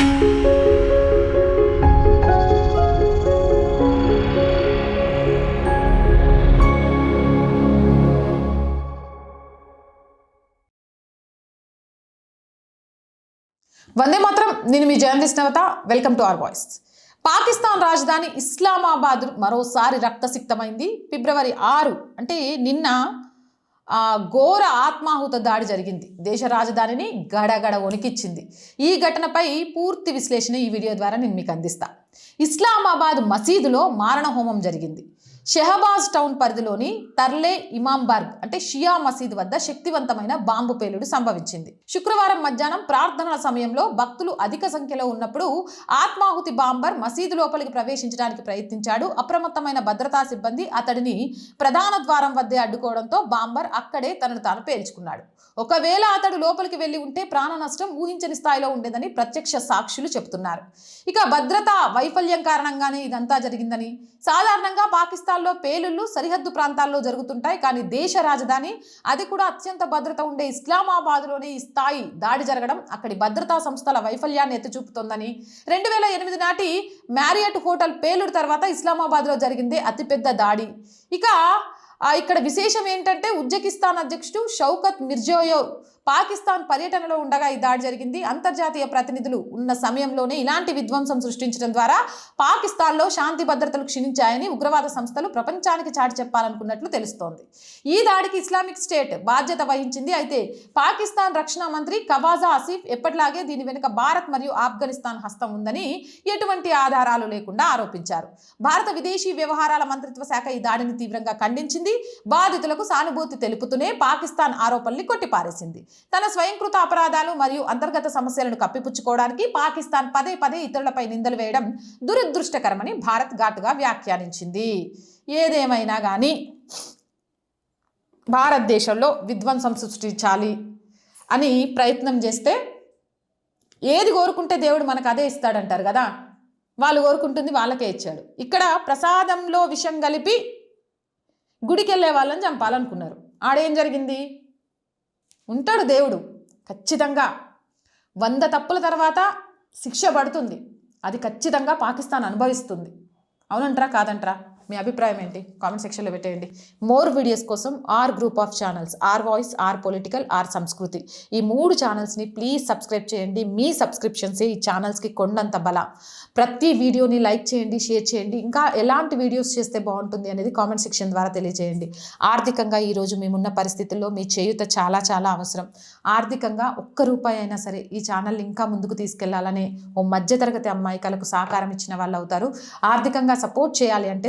వందే మాత్రం. నేను మీ journalist Navata welcome to our voice. Pakistan రాజధాని ఇస్లామాబాద్ మరోసారి రక్తసిక్తమైంది. ఫిబ్రవరి ఆరు అంటే నిన్న ఘోర ఆత్మాహుత దాడి జరిగింది. దేశ రాజధానిని గడగడ వణికిచ్చింది. ఈ ఘటనపై పూర్తి విశ్లేషణ ఈ వీడియో ద్వారా నేను మీకు అందిస్తా. ఇస్లామాబాద్ మసీదులో మారణ హోమం జరిగింది. షెహబాజ్ టౌన్ పరిధిలోని తర్లే ఇమాంబర్గ్ అంటే షియా మసీద్ వద్ద శక్తివంతమైన బాంబు పేలుడు సంభవించింది. శుక్రవారం మధ్యాహ్నం ప్రార్థనల సమయంలో భక్తులు అధిక సంఖ్యలో ఉన్నప్పుడు ఆత్మాహుతి బాంబర్ మసీదు లోపలికి ప్రవేశించడానికి ప్రయత్నించాడు. అప్రమత్తమైన భద్రతా సిబ్బంది అతడిని ప్రధాన ద్వారం వద్దే అడ్డుకోవడంతో బాంబర్ అక్కడే తనను తాను పేల్చుకున్నాడు. ఒకవేళ అతడు లోపలికి వెళ్ళి ఉంటే ప్రాణ నష్టం ఊహించని స్థాయిలో ఉండేదని ప్రత్యక్ష సాక్షులు చెబుతున్నారు. ఇక భద్రతా వైఫల్యం కారణంగానే ఇదంతా జరిగిందని సాధారణంగా పాకిస్తాన్లో పేలుళ్ళు సరిహద్దు ప్రాంతాల్లో జరుగుతుంటాయి. కానీ దేశ రాజధాని అది కూడా అత్యంత భద్రత ఉండే ఇస్లామాబాద్లోనే ఈ స్థాయి దాడి జరగడం అక్కడి భద్రతా సంస్థల వైఫల్యాన్ని ఎత్తిచూపుతోందని. రెండు వేల ఎనిమిది నాటి మ్యారియట్ హోటల్ పేలుడు తర్వాత ఇస్లామాబాద్లో జరిగిందే అతిపెద్ద దాడి. ఇక ఇక్కడ విశేషం ఏంటంటే ఉజ్బెకిస్తాన్ అధ్యక్షుడు షౌకత్ మిర్జోయోవ్ పాకిస్తాన్ పర్యటనలో ఉండగా ఈ దాడి జరిగింది. అంతర్జాతీయ ప్రతినిధులు ఉన్న సమయంలోనే ఇలాంటి విధ్వంసం సృష్టించడం ద్వారా పాకిస్తాన్లో శాంతి భద్రతలు క్షీణించాయని ఉగ్రవాద సంస్థలు ప్రపంచానికి చాటి చెప్పాలనుకున్నట్లు తెలుస్తోంది. ఈ దాడికి ఇస్లామిక్ స్టేట్ బాధ్యత వహించింది. అయితే పాకిస్తాన్ రక్షణ మంత్రి కవాజా ఆసిఫ్ ఎప్పటిలాగే దీని వెనుక భారత్ మరియు ఆఫ్ఘనిస్తాన్ హస్తం ఉందని ఎటువంటి ఆధారాలు లేకుండా ఆరోపించారు. భారత విదేశీ వ్యవహారాల మంత్రిత్వ శాఖ ఈ దాడిని తీవ్రంగా ఖండించింది. బాధితులకు సానుభూతి తెలుపుతూనే పాకిస్తాన్ ఆరోపణల్ని కొట్టిపారేసింది. తన స్వయంకృత అపరాధాలు మరియు అంతర్గత సమస్యలను కప్పిపుచ్చుకోవడానికి పాకిస్తాన్ పదే పదే ఇతరులపై నిందలు వేయడం దురదృష్టకరమని భారత్ ఘాటుగా వ్యాఖ్యానించింది. ఏదేమైనా కానీ భారతదేశంలో విధ్వంసం సృష్టించాలి అని ప్రయత్నం చేస్తే ఏది కోరుకుంటే దేవుడు మనకు అదే ఇస్తాడంటారు కదా. వాళ్ళు కోరుకుంటుంది వాళ్ళకే ఇచ్చాడు. ఇక్కడ ప్రసాదంలో విషం కలిపి గుడికి వెళ్ళే వాళ్ళని చంపాలనుకున్నారు. ఆడేం జరిగింది? ఉంటాడు దేవుడు ఖచ్చితంగా. వంద తప్పుల తర్వాత శిక్ష పడుతుంది. అది ఖచ్చితంగా పాకిస్తాన్ అనుభవిస్తుంది. అవునంట్రా కాదంట్రా? మీ అభిప్రాయం ఏంటి? కామెంట్ సెక్షన్లో పెట్టేయండి. మోర్ వీడియోస్ కోసం R group of channels R voice R political R Samskriti. ఈ మూడు ఛానల్స్ని ప్లీజ్ సబ్స్క్రైబ్ చేయండి. మీ సబ్స్క్రిప్షన్సే ఈ ఛానల్స్కి కొండంత బల. ప్రతి వీడియోని లైక్ చేయండి షేర్ చేయండి. ఇంకా ఎలాంటి వీడియోస్ చేస్తే బాగుంటుంది అనేది కామెంట్ సెక్షన్ ద్వారా తెలియజేయండి. ఆర్థికంగా ఈరోజు మేమున్న పరిస్థితుల్లో మీ చేయుత చాలా చాలా అవసరం. ఆర్థికంగా ఒక్క రూపాయి అయినా సరే ఈ ఛానల్ ఇంకా ముందుకు తీసుకెళ్ళాలనే ఓ మధ్యతరగతి అమ్మాయికలకు సహకారం ఇచ్చిన వాళ్ళు అవుతారు ఆర్థికంగా సపోర్ట్ చేయాలి అంటే